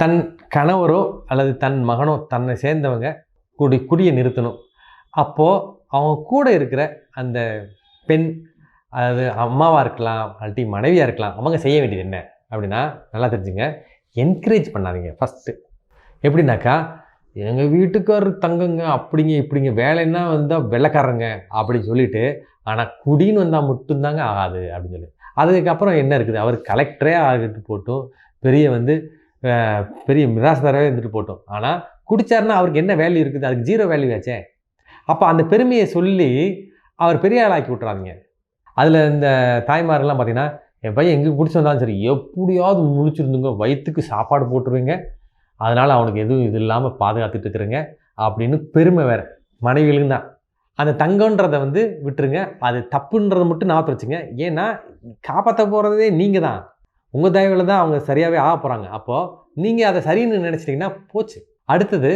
தன் கணவரோ அல்லது தன் மகனோ தன்னை சேர்ந்தவங்க குடி குடியை நிறுத்தணும். அப்போது அவங்க கூட இருக்கிற அந்த பெண் அது அம்மாவாக இருக்கலாம் அல்லாட்டி மனைவியாக இருக்கலாம் அவங்க செய்ய வேண்டியது என்ன அப்படின்னா நல்லா தெரிஞ்சுங்க என்கரேஜ் பண்ணாதீங்க ஃபஸ்ட்டு எப்படின்னாக்கா எங்கள் வீட்டுக்காரர் தங்குங்க அப்படிங்க இப்படிங்க வேலைன்னா வந்தால் வெள்ளைக்காரங்க அப்படின்னு சொல்லிட்டு ஆனால் குடின்னு வந்தால் மட்டும்தாங்க ஆகாது அப்படின்னு சொல்லி. அதுக்கப்புறம் என்ன இருக்குது? அவர் கலெக்டரே ஆகிட்டு போட்டும் பெரிய வந்து பெரிய மிராஸ்தாராகவே இருந்துட்டு போட்டோம். ஆனால் குடிச்சாருன்னா அவருக்கு என்ன வேல்யூ இருக்குது? அதுக்கு ஜீரோ வேல்யூ ஆச்சே? அப்போ அந்த பெருமையை சொல்லி அவர் பெரிய ஆளாக்கி விட்றாங்க அதில் இந்த தாய்மாரெல்லாம் பார்த்தீங்கன்னா என் பையன் எங்கே குடிச்சு வந்தாலும் சரி எப்படியாவது முழிச்சிருந்துங்க வயிற்றுக்கு சாப்பாடு போட்டுருவீங்க அதனால் அவனுக்கு எதுவும் இது இல்லாமல் பாதுகாத்துட்டு இருக்கிறேங்க. அப்படின்னு பெருமை வேறு. மனைவிகளுக்கு தான். அந்த தங்கன்றதை வந்து விட்டுருங்க. அது தப்புன்றதை மட்டும் நான் வச்சுங்க ஏன்னா காப்பாற்ற போகிறதே நீங்கள் தான் உங்கள் தயவில் தான் அவங்க சரியாகவே ஆக போகிறாங்க அப்போது நீங்கள் அதை சரின்னு நினச்சிட்டிங்கன்னா போச்சு. அடுத்தது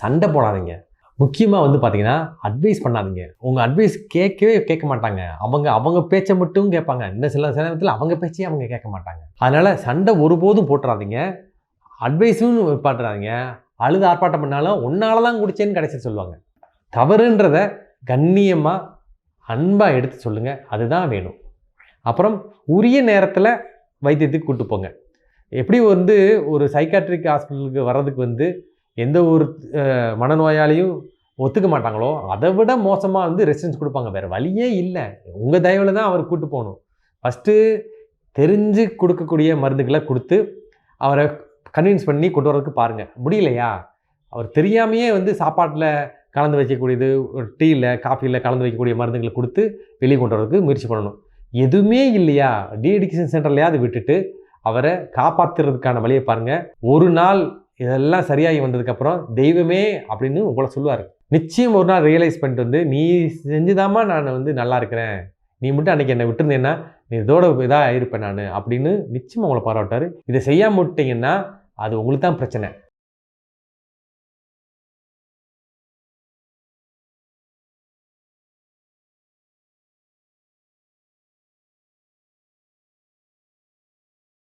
சண்டை போடாதீங்க. முக்கியமாக வந்து பார்த்தீங்கன்னா அட்வைஸ் பண்ணாதீங்க. உங்கள் அட்வைஸ் கேட்கவே கேட்க மாட்டாங்க. அவங்க அவங்க பேச்சை மட்டும் கேட்பாங்க. இன்னும் சில நேரத்தில் அவங்க பேச்சையே அவங்க கேட்க மாட்டாங்க. அதனால் சண்டை ஒருபோதும் போட்டுறாதீங்க. அட்வைஸும் பாட்டுறாதீங்க அழுது ஆர்ப்பாட்டம் பண்ணாலும் உன்னால தான் குடிச்சேன்னு கடைசி சொல்லுவாங்க. தவறுன்றத கண்ணியமாக அன்பாக எடுத்து சொல்லுங்கள் அதுதான் வேணும். அப்புறம் உரிய நேரத்தில் வைத்தியத்துக்கு கூட்டு போங்க. எப்படி வந்து ஒரு சைக்காட்ரிக் ஹாஸ்பிட்டலுக்கு வர்றதுக்கு வந்து எந்த ஒரு மனநோயாளியும் ஒத்துக்க மாட்டாங்களோ அதை விட மோசமாக வந்து ரெசிடன்ஸ் கொடுப்பாங்க. வேறு வழியே இல்லை. உங்கள் தயவில் தான் அவர் கூட்டு போகணும். ஃபஸ்ட்டு தெரிஞ்சு கொடுக்கக்கூடிய மருந்துகளை கொடுத்து அவரை கன்வின்ஸ் பண்ணி கொண்டு வரதுக்கு பாருங்கள் முடியலையா? அவர் தெரியாமையே வந்து சாப்பாட்டில் கலந்து வைக்கக்கூடியது டீயில் காஃபியில் கலந்து வைக்கக்கூடிய மருந்துகளை கொடுத்து வெளியே கொண்டு வரதுக்கு முயற்சி பண்ணணும். எதுவுமே இல்லையா? டீஎடிக்ஷன் சென்டர்லையாவது விட்டுட்டு அவரை காப்பாற்றுறதுக்கான வழியை பாருங்கள் ஒரு நாள் இதெல்லாம் சரியாகி வந்ததுக்கப்புறம் தெய்வமே அப்படின்னு உங்களை சொல்லுவார். நிச்சயம் ஒரு நாள் ரியலைஸ் பண்ணிட்டு வந்து நீ செஞ்சுதாம்மா நான் வந்து நல்லா இருக்கிறேன். நீ மட்டும் அன்றைக்கி என்னை விட்டுருந்தேன்னா நீ இதோட இதாக இருப்பேன் நான். அப்படின்னு நிச்சயம் உங்களை பாராட்டார் இதை செய்யாம விட்டீங்கன்னா அது உங்களுக்கு தான் பிரச்சனை.